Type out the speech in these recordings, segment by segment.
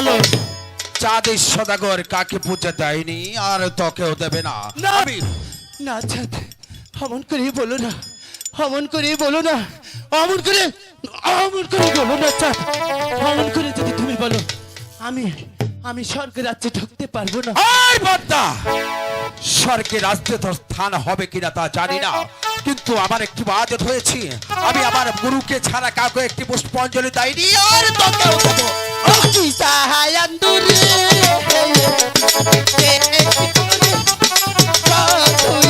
বলো চাঁদের সদাগর কাকে পূজা দেয়নি আর তোকেও দেবে না? না। আমি চাঁদ অমন করে বলো না অমন করে বলো না অমন করে অমন করে বলো না চাঁদ অমন করে যদি তুমি বলো আমি আমি স্বর্গের রাজ্যে ঢুকতে পারব না। আর স্বর্গের রাস্তে তোর স্থান হবে কিনা তা জানি না কিন্তু আমার একটি বাজত হয়েছে। আমি আমার গুরুকে ছাড়া কাউকে একটি পুষ্পাঞ্জলি দেয়নি আর তোকেও দেবো। কি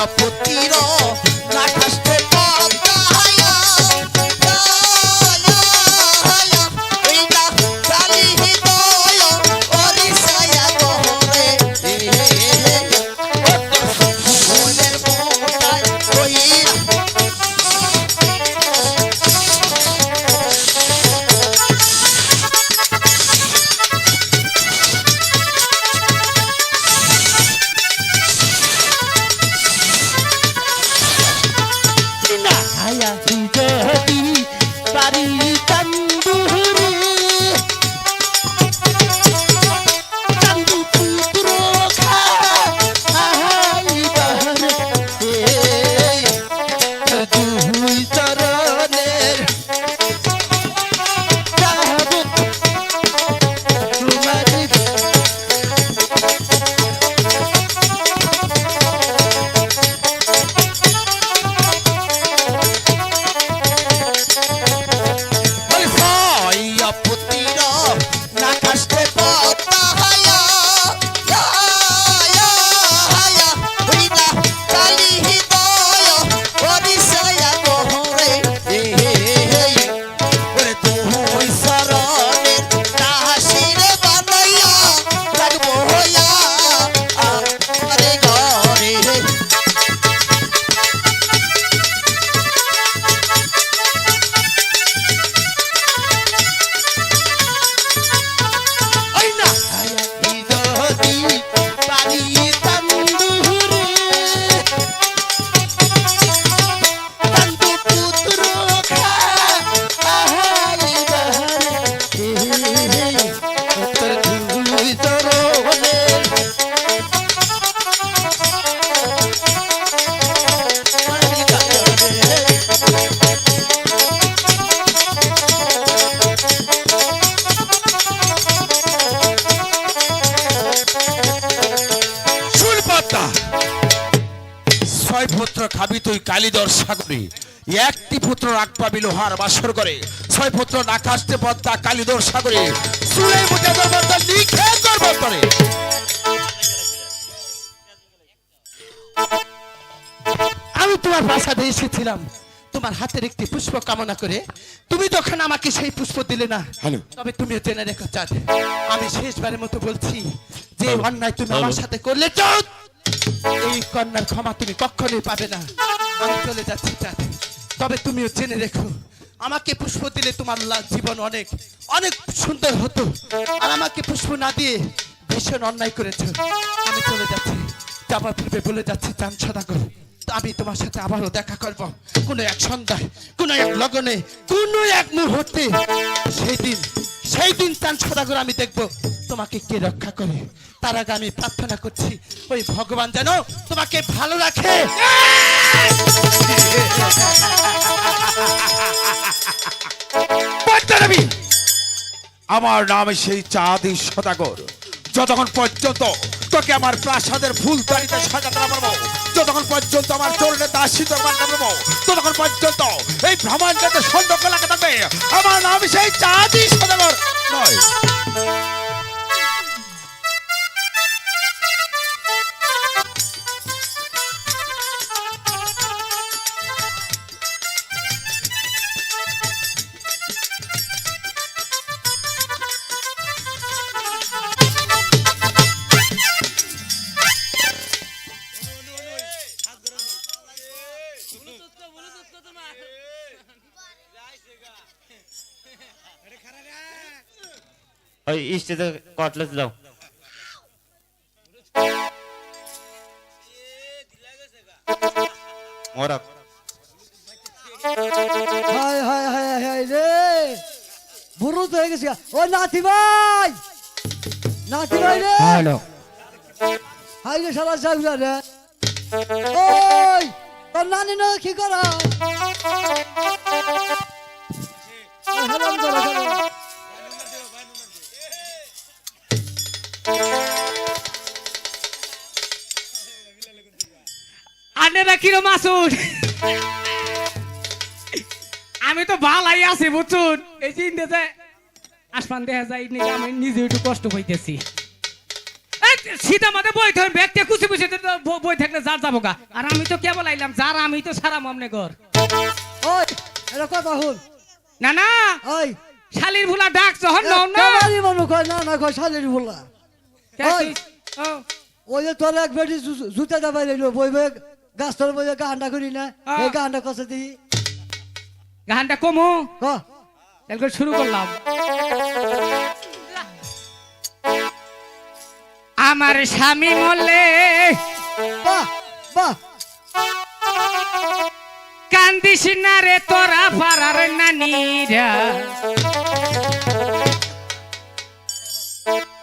সাইয়া চরণের তুই কালিদর সাগরে। একটি পুত্র রাগ পাবি লোহার বাসর করে ছয় পুত্র না কাশতে পদ্মা কালিদর সাগরে। লিখে আমি তোমার প্রাসাদে এসেছিলাম। তোমার হাতের একটি পুষ্প কামনা করে। তুমি যখন আমাকে সেই পুষ্প দিলে না। তবে তুমিও জেনে রেখো চাঁদ। আমি শেষবারের মতো বলছি যে অন্যায় তুমি আমার সাথে করলে চাঁদ! এই কন্যার ক্ষমা তুমি কখনোই পাবে না। আমি চলে যাচ্ছি চাঁদ। তবে তুমিও জেনে রেখো, আমাকে পুষ্প দিলে তোমার জীবন অনেক অনেক সুন্দর হতো। আর আমাকে পুষ্প না দিয়ে ভীষণ অন্যায় করেছ। আমি চলে যাচ্ছি। যাবার পূর্বে বলে যাচ্ছি চান তো আমি তোমার সাথে আবারও দেখা করব। কোনো এক সন্ধ্যায়, কোনো এক লগনে, কোনো এক মুহূর্তে। সেই দিন সেই দিন চাঁদ সদাগর আমি দেখব তোমাকে কে রক্ষা করে। তার আগে আমি প্রার্থনা করছি, ওই ভগবান যেন তোমাকে ভালো রাখে। আমার নাম সেই চাঁদি সদাগর। যতক্ষণ পর্যন্ত তোকে আমার প্রাসাদের ফুল দাঁড়িতে সাজাতে পারব যতক্ষণ পর্যন্ত আমার চরণে দাসী দরবার না পারব ততক্ষণ পর্যন্ত এই ভ্রমণটাতে সন্দেহ লাগে থাকবে আমার নাম সেই চাঁদি সদাগর। নয়। ওই স্টেজে কটলেস দাও ওরা হায় হায় হায় হায় রে বুড়ো হয়ে গেছে ও নাতি ভাই নাতি ভাই রে হ্যালো হাই রে সারা যাবি রে ওই তোর নানি না কি করা হেলাম আনেরা কিরম আসুন আমি তো ভালাই আছি বুঝুন এই যে যে আসমান দেখা যায় নাকি আমি নিজে একটু কষ্ট হইতেছি সীতা মাতে বই ধর ব্যাগটা কুচি কুচি বই থাকলে যার যাব গা। আর আমি তো কেবল আইলাম যার আমি তো সারা মামনে ঘর। ওই না না ওই। শালির ভুলা ডাক যখন না শালের কে ওই। যে তোর এক বেটি জুতা দাবাই রইল বই বই গাছ তোর বই গানটা করি না। এই গানটা কষে দিই গানটা কমু ক তাহলে শুরু করলাম আমার স্বামী বাহ কান্দিস না রে তোরা পাড়ার নানিরা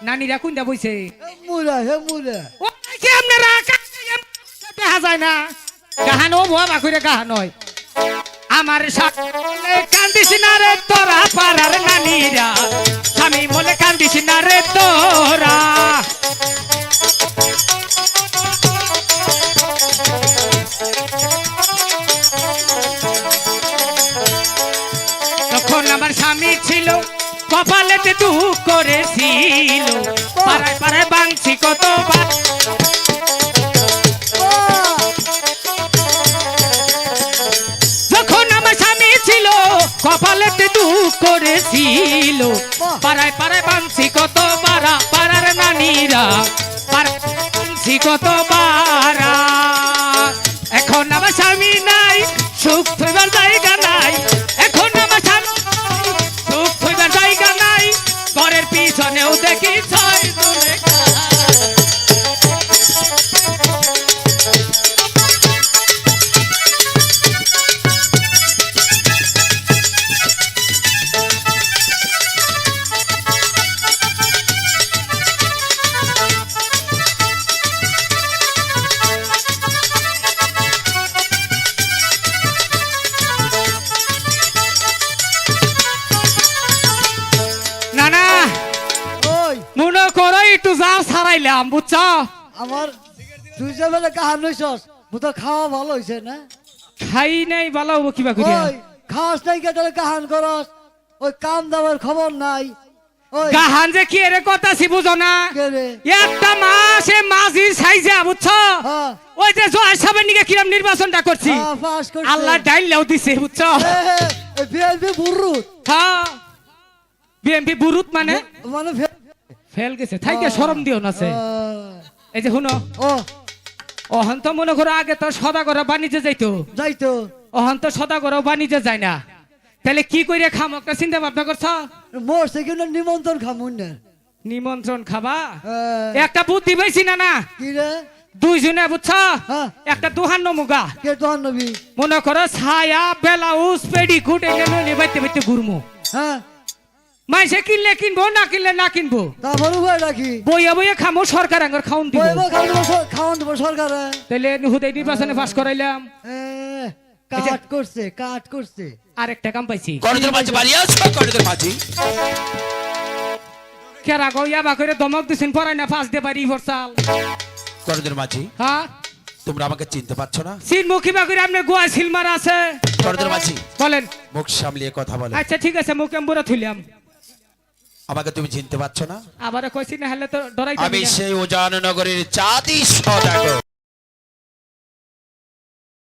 নানিরা কোনটা বইছে। হে মুরা হে মুরা ও কি আপনারা কাকে দেখা যায় না? গাহান ও ভুয়া বাকুরে গাহান হয় আমার সামনে কান্দিস না রে তোরা পাড়ার নানিরা। স্বামী বলে কান্দিস না রে তোরা। তখন আমার স্বামী ছিল কপালেতে দুঃখ করেছিল। পাড়ায় পাড়ায় বাংছি বাহ! যখন আমার স্বামী ছিল, কপালেতে দুঃখ করেছিল। পাড়ায় পাড়ায় বাংছি কত বারা পাড়ার নানিরা। বাংছি কত বারা যাও ছাড়াইলাম বুঝছ? আমার যে বেলা কাহান নইছস তো খাওয়া ভালো হইছে না? খাই নাই ভালো হব কিবা করে ওই খাস নাই কে তাহলে কাহান করস? ওই কাম দাবার খবর নাই। ওই গাহান যে কি এর কথা সি বুঝো না? একটা মাসে মাঝি সাইজে বুঝছ? হ্যাঁ। ওই যে জয় সাহেবের নিকে কিরম নির্বাচনটা করছি? হ্যাঁ, আল্লাহ ডাইলেও দিছে বুঝছ? বিএনপি বুরুত। হ্যাঁ। বিএমপি বুরুত মানে? মানে ফেল গেছে থাইকে শরম দিও না সে। এই যে শুনো। ও। অহন তো মনে করো আগে তো সদাগর বাণিজ্যে যাইতো। যাইতো। অহন তো সদাগর বাণিজ্যে যায় না। তাহলে কি করে খাম? একটা চিন্তা ভাবনা করছ? মোরছে কিন্তু নিমন্ত্রণ খামুন না। নিমন্ত্রণ খাবা? একটা বুদ্ধি পাইছি না না? কি রে? দুইজনে বুঝছ? হ্যাঁ। একটা দুহান নমুগা কে নবী মনে করো ছায়া বেলাউস পেডিকুট এগুলো নিয়ে বাইতে বাইতে ঘুরমু। হ্যাঁ। মাইসে কিনলে কিনবো না কিনলে না কিনবো? তারপর উপায় রাখি বইয়া বইয়া খামো সরকার আঙ্গার খাউন দিব। বইব খাওয়ান দেবো সর- খাওয়ান দেবো সরকারে। তাহলে হুদাই নির্বাচনে পাস করাইলাম। কাট করছে কাট করছে। আর একটা কাম পাইছি। গণের মাঝে বাড়ি আছো গণের মাঝি কেরা গো ইয়াবা করে দমক দিছেন পড়াই না পাস দে পারি ফরসাল গণের মাঝি হ্যাঁ তোমরা আমাকে চিনতে পারছ না? সিন মুখী বা করে আপনি গোয়া সিলমার আছে। মাঝি বলেন। মুখ সামলিয়ে কথা বলো আচ্ছা ঠিক আছে মুখে বুড়া থুইলাম। আমাকে তুমি চিনতে পারছ না? আবার কইছি না হলে তো ডরাই আমি সেই উজান নগরের চাঁদি সদাগর